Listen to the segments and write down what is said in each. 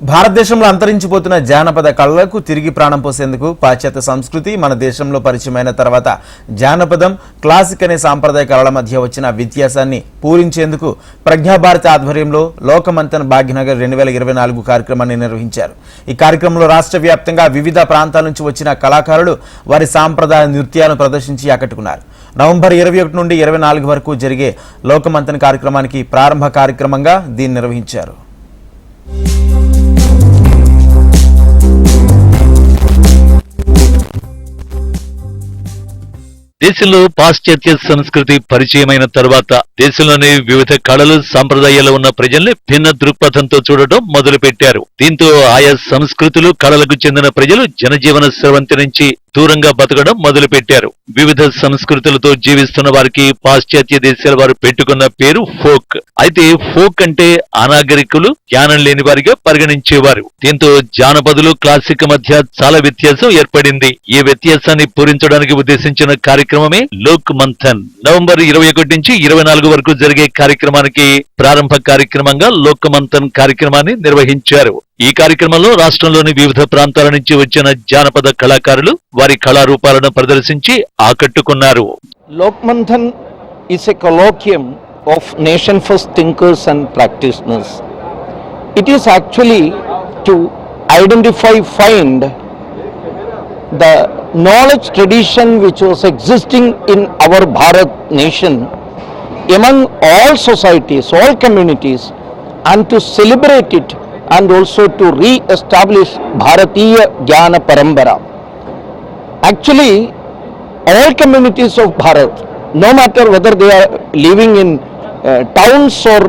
భారతదేశంలో అంతరించిపోతున్న జానపద కళలకు తిరిగి ప్రాణం పోసేందుకు పాశ్చాత్య సంస్కృతి మన దేశంలో పరిచయమైన తర్వాత జానపదం క్లాసిక్ అనే సాంప్రదాయ కళల మధ్య వచ్చిన వ్యత్యాసాన్ని పూరించేందుకు ప్రజ్ఞాభారతి ఆధ్వర్యంలో లోకమంతన్ భాగ్యనగర్ రెండు వేల ఇరవై నాలుగు కార్యక్రమాన్ని నిర్వహించారు. ఈ కార్యక్రమంలో రాష్ట్ర వ్యాప్తంగా వివిధ ప్రాంతాల నుంచి వచ్చిన కళాకారులు వారి సాంప్రదాయ నృత్యాలను ప్రదర్శించి ఆకట్టుకున్నారు. నవంబర్ ఇరవై ఒకటి నుండి ఇరవై నాలుగు వరకు జరిగే లోకమంతన్ కార్యక్రమానికి ప్రారంభ కార్యక్రమంగా దీన్ని నిర్వహించారు. దేశంలో పాశ్చాత్య సంస్కృతి పరిచయమైన తర్వాత దేశంలోని వివిధ కళలు సంప్రదాయాలు ఉన్న ప్రజల్ని భిన్న దృక్పథంతో చూడటం మొదలుపెట్టారు. దీంతో ఆయా సంస్కృతులు కళలకు చెందిన ప్రజలు జనజీవన స్రవంతి నుంచి దూరంగా బతకడం మొదలు పెట్టారు వివిధ సంస్కృతులతో జీవిస్తున్న వారికి పాశ్చాత్య దేశాల వారు పెట్టుకున్న పేరు ఫోక్. అయితే ఫోక్ అంటే అనాగరికులు జ్ఞానం లేని వారిగా పరిగణించేవారు. దీంతో జానపదులు క్లాసిక్ మధ్య చాలా వ్యత్యాసం ఏర్పడింది. ఈ వ్యత్యాసాన్ని పూరించడానికి ఉద్దేశించిన కార్యక్రమమే లోక్ మంథన్. నవంబర్ ఇరవై ఒకటి నుంచి ఇరవై నాలుగు వరకు జరిగే కార్యక్రమానికి ప్రారంభ కార్యక్రమంగా లోకమంతన్ కార్యక్రమాన్ని నిర్వహించారు. ఈ కార్యక్రమంలో రాష్ట్రంలోని వివిధ ప్రాంతాల నుంచి వచ్చిన జానపద కళాకారులు వారి కళారూపాలను ప్రదర్శించి ఆకట్టుకున్నారు. Lokmanthan is a colloquium of nation for thinkers and practitioners it is actually to identify find the knowledge tradition which was existing in our Bharat nation among all societies, all communities, and to celebrate it and also to re-establish Bharatiya Jnana Parambara. Actually, all communities of Bharat, no matter whether they are living in uh, towns or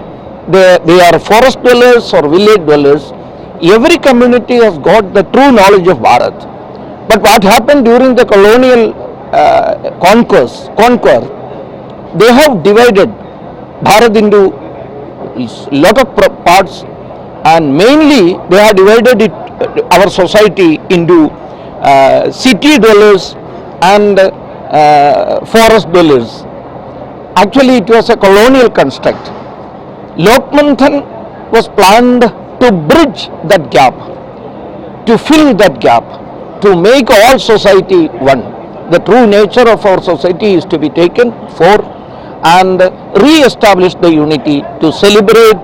they, they are forest dwellers or village dwellers, every community has got the true knowledge of Bharat. But what happened during the colonial uh, conquest, they have divided Bharat into lot of parts and mainly they have divided it, uh, our society into uh, city dwellers and uh, forest dwellers. Actually, it was a colonial construct. Lokmanthan was planned to bridge that gap, to fill that gap, to make all society one. The true nature of our society is to be taken for and re-establish the unity to celebrate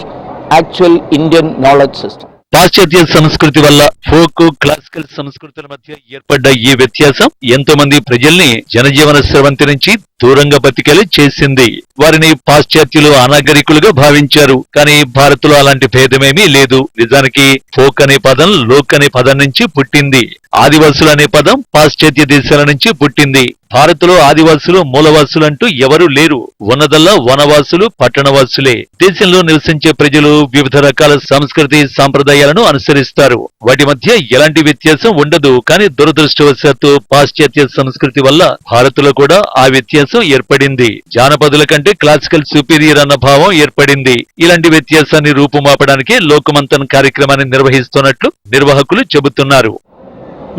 actual Indian knowledge system. పాశ్చాత్య సంస్కృతి వల్ల folk classical సంస్కృతుల మధ్య ఏర్పడ్డ ఈ వ్యత్యాసం ఎంతో మంది ప్రజల్ని జనజీవన స్రవంతి నుంచి దూరంగా బతికేలా చేసింది. వారిని పాశ్చాత్యులు అనాగరికులుగా భావించారు. కానీ భారత్లో అలాంటి భేదమేమీ లేదు. నిజానికి ఫోక్ అనే పదం లోక్ అనే పదం నుంచి పుట్టింది. ఆదివాసులు అనే పదం పాశ్చాత్య దేశాల నుంచి పుట్టింది. భారత్లో ఆదివాసులు మూలవాసులు అంటూ ఎవరూ లేరు. ఉన్నదల్లా వనవాసులు పట్టణవాసులే. దేశంలో నివసించే ప్రజలు వివిధ రకాల సంస్కృతి సాంప్రదాయాలను అనుసరిస్తారు. వాటి మధ్య ఎలాంటి వ్యత్యాసం ఉండదు. కానీ దురదృష్టవశాత్తు పాశ్చాత్య సంస్కృతి వల్ల భారత్లో కూడా ఆ వ్యత్యాసం ఏర్పడింది. జానపదుల కంటే క్లాసికల్ సుపీరియర్ అన్న భావం ఏర్పడింది. ఇలాంటి వ్యత్యాసాన్ని రూపుమాపడానికి లోకమంతన్ కార్యక్రమాన్ని నిర్వహిస్తున్నట్లు నిర్వాహకులు చెబుతున్నారు.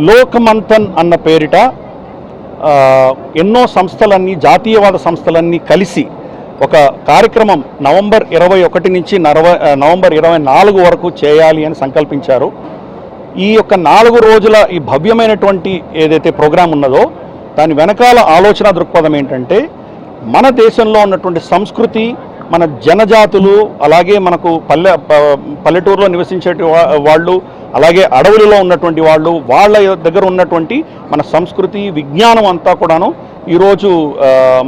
లోకమంతన్ అన్న పేరిట ఎన్నో సంస్థలన్నీ జాతీయవాద సంస్థలన్నీ కలిసి ఒక కార్యక్రమం నవంబర్ ఇరవై ఒకటి నుంచి నరవ నవంబర్ ఇరవై నాలుగు వరకు చేయాలి అని సంకల్పించారు. ఈ యొక్క నాలుగు రోజుల ఈ భవ్యమైనటువంటి ఏదైతే ప్రోగ్రాం ఉన్నదో దాని వెనకాల ఆలోచన దృక్పథం ఏంటంటే మన దేశంలో ఉన్నటువంటి సంస్కృతి మన జనజాతులు అలాగే మనకు పల్లె పల్లెటూరులో నివసించే వాళ్ళు అలాగే అడవులలో ఉన్నటువంటి వాళ్ళు వాళ్ళ దగ్గర ఉన్నటువంటి మన సంస్కృతి విజ్ఞానం అంతా కూడాను ఈరోజు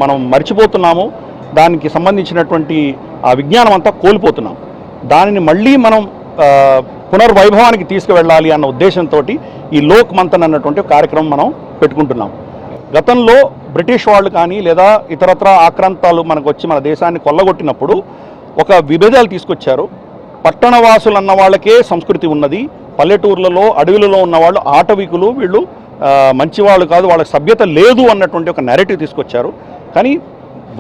మనం మర్చిపోతున్నాము. దానికి సంబంధించినటువంటి ఆ విజ్ఞానం అంతా కోల్పోతున్నాం. దానిని మళ్ళీ మనం పునర్వైభవానికి తీసుకువెళ్ళాలి అన్న ఉద్దేశంతో ఈ లోక్ మంతన్ అన్నటువంటి కార్యక్రమం మనం పెట్టుకుంటున్నాం. గతంలో బ్రిటిష్ వాళ్ళు కానీ లేదా ఇతరత్ర ఆక్రాంతాలు మనకు వచ్చి మన దేశాన్ని కొల్లగొట్టినప్పుడు ఒక విభేదాలు తీసుకొచ్చారు. పట్టణవాసులు అన్న వాళ్ళకే సంస్కృతి ఉన్నది. పల్లెటూర్లలో అడవులలో ఉన్న వాళ్ళు ఆటవికులు వీళ్ళు మంచివాళ్ళు కాదు వాళ్ళకి సభ్యత లేదు అన్నటువంటి ఒక నెరేటివ్ తీసుకొచ్చారు. కానీ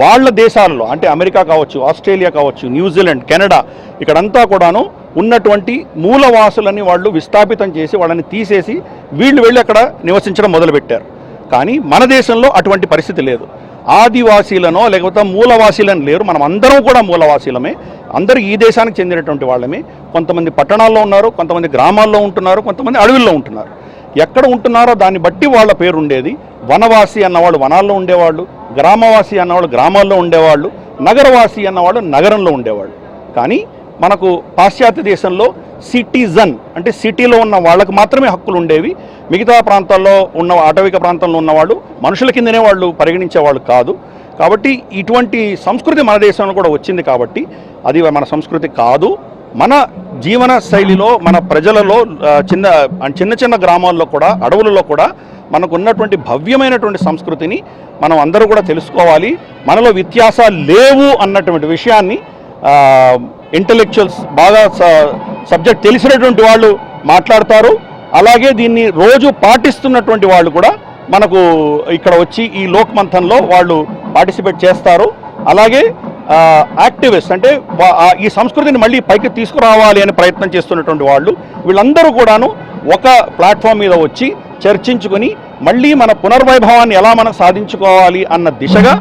వాళ్ళ దేశాలలో అంటే అమెరికా కావచ్చు ఆస్ట్రేలియా కావచ్చు న్యూజిలాండ్ కెనడా ఇక్కడంతా కూడాను ఉన్నటువంటి మూలవాసులని వాళ్ళు విస్థాపితం చేసి వాళ్ళని తీసేసి వీళ్ళు వెళ్ళి అక్కడ నివసించడం మొదలుపెట్టారు. కానీ మన దేశంలో అటువంటి పరిస్థితి లేదు. ఆదివాసీలనో లేకపోతే మూలవాసీలను లేరు. మనం అందరం కూడా మూలవాసీలమే. అందరూ ఈ దేశానికి చెందినటువంటి వాళ్ళమే. కొంతమంది పట్టణాల్లో ఉన్నారు కొంతమంది గ్రామాల్లో ఉంటున్నారు కొంతమంది అడవుల్లో ఉంటున్నారు. ఎక్కడ ఉంటున్నారో దాన్ని బట్టి వాళ్ళ పేరు ఉండేది వనవాసి అన్నవాళ్ళు వనాల్లో ఉండేవాళ్ళు గ్రామవాసి అన్నవాళ్ళు గ్రామాల్లో ఉండేవాళ్ళు నగరవాసి అన్నవాళ్ళు నగరంలో ఉండేవాళ్ళు. కానీ మనకు పాశ్చాత్య దేశంలో సిటిజన్ అంటే సిటీలో ఉన్న వాళ్ళకు మాత్రమే హక్కులు ఉండేవి. మిగతా ప్రాంతాల్లో ఉన్న అటవిక ప్రాంతంలో ఉన్నవాళ్ళు మనుషుల కిందనే వాళ్ళు పరిగణించేవాళ్ళు కాదు. కాబట్టి ఇటువంటి సంస్కృతి మన దేశంలో కూడా వచ్చింది కాబట్టి అది మన సంస్కృతి కాదు. మన జీవన శైలిలో మన ప్రజలలో చిన్న చిన్న చిన్న గ్రామాల్లో కూడా అడవులలో కూడా మనకు ఉన్నటువంటి భవ్యమైనటువంటి సంస్కృతిని మనం అందరూ కూడా తెలుసుకోవాలి. మనలో వ్యత్యాసాలు లేవు అన్నటువంటి విషయాన్ని ఇంటలెక్చువల్స్ బాగా సబ్జెక్ట్ తెలిసినటువంటి వాళ్ళు మాట్లాడతారు. అలాగే దీన్ని రోజు పాటిస్తున్నటువంటి వాళ్ళు కూడా మనకు ఇక్కడ వచ్చి ఈ లోక్ మంథన్లో వాళ్ళు పార్టిసిపేట్ చేస్తారు. అలాగే యాక్టివిస్ట్ అంటే ఈ సంస్కృతిని మళ్ళీ పైకి తీసుకురావాలి అని ప్రయత్నం చేస్తున్నటువంటి వాళ్ళు వీళ్ళందరూ కూడాను ఒక ప్లాట్ఫామ్ మీద వచ్చి చర్చించుకొని మళ్ళీ మన పునర్వైభవాన్ని ఎలా మనం సాధించుకోవాలి అన్న దిశగా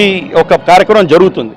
ఈ ఒక కార్యక్రమం జరుగుతుంది.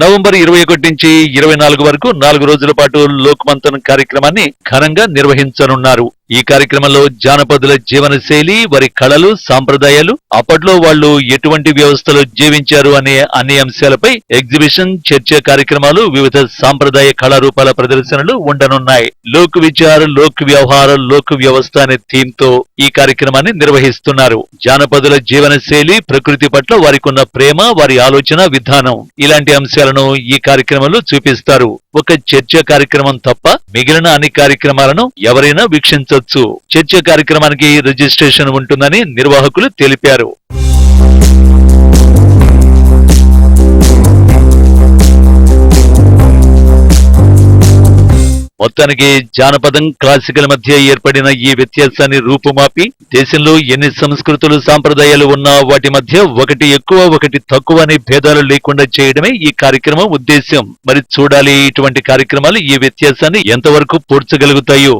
నవంబర్ ఇరవై ఒకటి నుంచి ఇరవై నాలుగు వరకు నాలుగు రోజుల పాటు లోక్ కార్యక్రమాన్ని ఘనంగా నిర్వహించనున్నారు. ఈ కార్యక్రమంలో జానపదుల జీవనశైలి వారి కళలు సాంప్రదాయాలు అప్పట్లో వాళ్ళు ఎటువంటి వ్యవస్థలో జీవించారు అనే అన్ని అంశాలపై ఎగ్జిబిషన్ చర్చ కార్యక్రమాలు వివిధ సాంప్రదాయ కళారూపాల ప్రదర్శనలు ఉండనున్నాయి. లోక్ విచార్ లోక్ వ్యవహార లోక్ వ్యవస్థ అనే థీమ్తో ఈ కార్యక్రమాన్ని నిర్వహిస్తున్నారు. జానపదుల జీవనశైలి ప్రకృతి పట్ల వారికి ఉన్న ప్రేమ వారి ఆలోచన విధానం ఇలాంటి అంశాలను ఈ కార్యక్రమంలో చూపిస్తారు. ఒక చర్చ కార్యక్రమం తప్ప మిగిలిన అన్ని కార్యక్రమాలను ఎవరైనా వీక్షించవచ్చు చర్చ కార్యక్రమానికి రిజిస్ట్రేషన్ ఉంటుందని నిర్వాహకులు తెలిపారు. మొత్తానికి జానపదం క్లాసికల్ మధ్య ఏర్పడిన ఈ వ్యత్యాసాన్ని రూపుమాపి దేశంలో ఎన్ని సంస్కృతులు సాంప్రదాయాలు ఉన్నా వాటి మధ్య ఒకటి ఎక్కువ ఒకటి తక్కువ అనే భేదాలు లేకుండా చేయడమే ఈ కార్యక్రమం ఉద్దేశ్యం. మరి చూడాలి ఇటువంటి కార్యక్రమాలు ఈ వ్యత్యాసాన్ని ఎంతవరకు పూడ్చగలుగుతాయో.